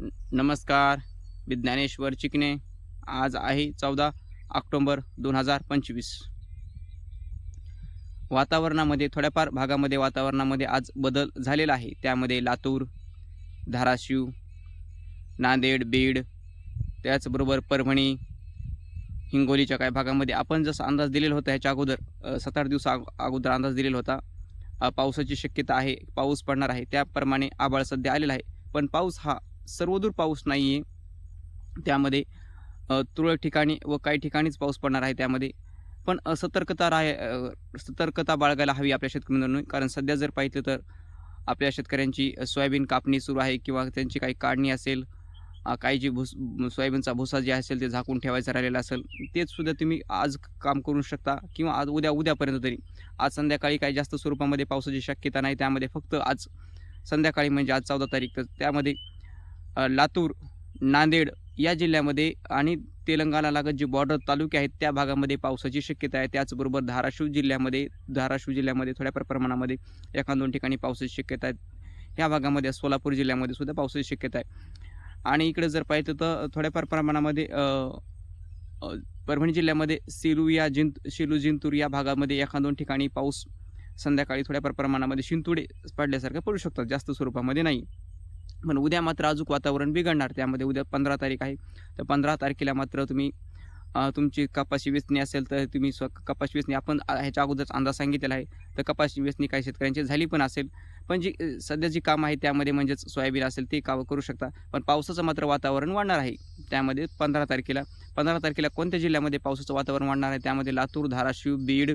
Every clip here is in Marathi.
नमस्कार मी ज्ञानेश्वर चिकणे आज आहे चौदा ऑक्टोंबर दोन हजार पंचवीस. वातावरणामध्ये थोड्याफार भागामध्ये वातावरणामध्ये आज बदल झालेला आहे. त्यामध्ये लातूर धाराशिव नांदेड बीड त्याचबरोबर परभणी हिंगोलीच्या काही भागामध्ये आपण जसं अंदाज दिलेला होता ह्याच्या अगोदर सात आठ दिवसा अगोदर अंदाज दिलेला होता. पावसाची शक्यता आहे पाऊस पडणार आहे त्याप्रमाणे आबाळ सध्या आलेला आहे. पण पाऊस हा सर्वदूर पाऊस नाही आहे त्यामध्ये तुरळक ठिकाणी व काही ठिकाणीच पाऊस पडणार आहे त्यामध्ये. पण सतर्कता राह सतर्कता बाळगायला हवी आपल्या शेतकऱ्यांना कारण सध्या जर पाहिलं तर आपल्या शेतकऱ्यांची सोयाबीन कापणी सुरू आहे किंवा त्यांची काही काढणी असेल काही जी भुस सोयाबीनचा भुसा जे असेल ते झाकून ठेवायचा राहिलेला असेल तेच सुद्धा तुम्ही आज काम करू शकता किंवा आज उद्या उद्यापर्यंत तरी. आज संध्याकाळी काही जास्त स्वरूपामध्ये पावसाची शक्यता नाही. त्यामध्ये फक्त आज संध्याकाळी म्हणजे आज चौदा तारीख. तर त्यामध्ये लातूर नांदेड या जिल्ह्यामध्ये आणि तेलंगणा लागत जे बॉर्डर तालुके आहेत त्या भागामध्ये पावसाची शक्यता आहे. त्याचबरोबर धाराशिव जिल्ह्यामध्ये धाराशिव जिल्ह्यामध्ये थोड्याफार प्रमाणामध्ये एका दोन ठिकाणी पावसाची शक्यता आहे. ह्या भागामध्ये सोलापूर जिल्ह्यामध्ये सुद्धा पावसाची शक्यता आहे. आणि इकडे जर पाहिजे तर थोड्याफार प्रमाणामध्ये परभणी जिल्ह्यामध्ये सेलू या जिंत सेलू जिंतूर या भागामध्ये एका दोन ठिकाणी पाऊस संध्याकाळी थोड्याफार प्रमाणामध्ये शिंतुडे पडल्यासारखं पडू शकतात. जास्त स्वरूपामध्ये नाही. पण उद्या मात्र अजून वातावरण बिघडणार त्यामध्ये उद्या पंधरा तारीख आहे. तर पंधरा तारखेला मात्र तुम्ही तुमची कपाशी वेचणी असेल तर तुम्ही स्व कपाशी वेचणी आपण ह्याच्या अगोदरच अंदाज सांगितलेला आहे. तर कपाशी वेचणी काही शेतकऱ्यांची झाली पण असेल. पण जी सध्या जी कामं आहे त्यामध्ये म्हणजेच सोयाबीन असेल ते कामं करू शकता. पण पावसाचं मात्र वातावरण वाढणार आहे. त्यामध्ये पंधरा तारखेला पंधरा तारखेला कोणत्या जिल्ह्यामध्ये पावसाचं वातावरण वाढणार आहे? त्यामध्ये लातूर धाराशिव बीड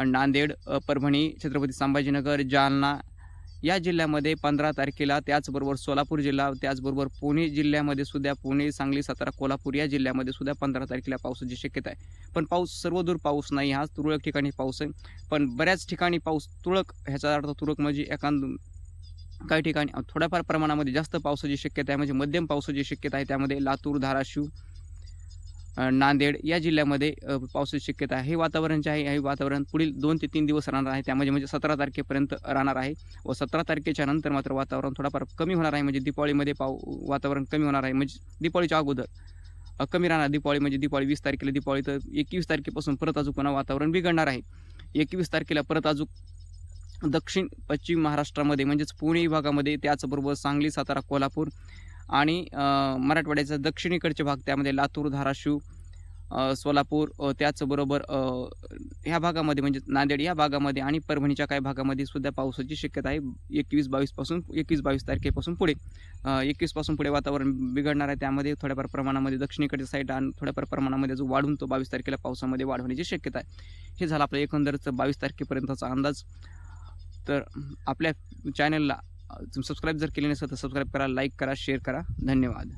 नांदेड परभणी छत्रपती संभाजीनगर जालना या जिल्ह्यामध्ये पंधरा तारखेला त्याचबरोबर सोलापूर जिल्हा त्याचबरोबर पुणे जिल्ह्यामध्ये सुद्धा पुणे सांगली सातारा कोल्हापूर या जिल्ह्यामध्ये सुद्धा पंधरा तारखेला पावसाची शक्यता आहे. पण पाऊस सर्वदूर पाऊस नाही हा तुरळक ठिकाणी पाऊस आहे. पण बऱ्याच ठिकाणी पाऊस तुरळक ह्याचा अर्थ तुरळक म्हणजे एखाद काही ठिकाणी थोड्याफार प्रमाणामध्ये जास्त पावसाची शक्यता आहे म्हणजे मध्यम पावसाची शक्यता आहे. त्यामध्ये लातूर धाराशिव नांदेड या जिल्ह्यामध्ये पावसाची शक्यता आहे. हे वातावरण जे आहे हे वातावरण पुढील दोन ते तीन दिवस राहणार आहे. त्यामध्ये म्हणजे सतरा तारखेपर्यंत राहणार आहे व सतरा तारखेच्या नंतर मात्र वातावरण थोडाफार कमी होणार आहे. म्हणजे दिपावळीमध्ये पाव वातावरण कमी होणार आहे. म्हणजे दिपावळीच्या अगोदर कमी राहणार दिपावळी म्हणजे दिपावळी वीस तारखेला दिपावळी तर एकवीस तारखेपासून परत अजून पुन्हा वातावरण बिघडणार आहे. एकवीस तारखेला परत अजून दक्षिण पश्चिम महाराष्ट्रामध्ये म्हणजेच पुणे विभागामध्ये त्याचबरोबर सांगली सातारा कोल्हापूर आणि मराठवाड्याचा दक्षिणेकडचे भाग त्यामध्ये लातूर धाराशिव सोलापूर त्याचबरोबर ह्या भागामध्ये म्हणजे नांदेड या भागामध्ये आणि परभणीच्या काही भागामध्ये सुद्धा पावसाची शक्यता आहे. एकवीस बावीसपासून एकवीस बावीस तारखेपासून पुढे. एकवीसपासून पुढे वातावरण बिघडणार आहे. त्यामध्ये थोड्याफार प्रमाणामध्ये दक्षिणेकडच्या साईड आणि थोड्याफार प्रमाणामध्ये जो वाढून तो बावीस तारखेला पावसामध्ये वाढवण्याची शक्यता आहे. हे झालं आपलं एकंदरच बावीस तारखेपर्यंतचा अंदाज. तर आपल्या चॅनलला तुम्ही सबस्क्राईब जर केले नसेल तर सबस्क्राईब करा लाईक करा शेअर करा. धन्यवाद.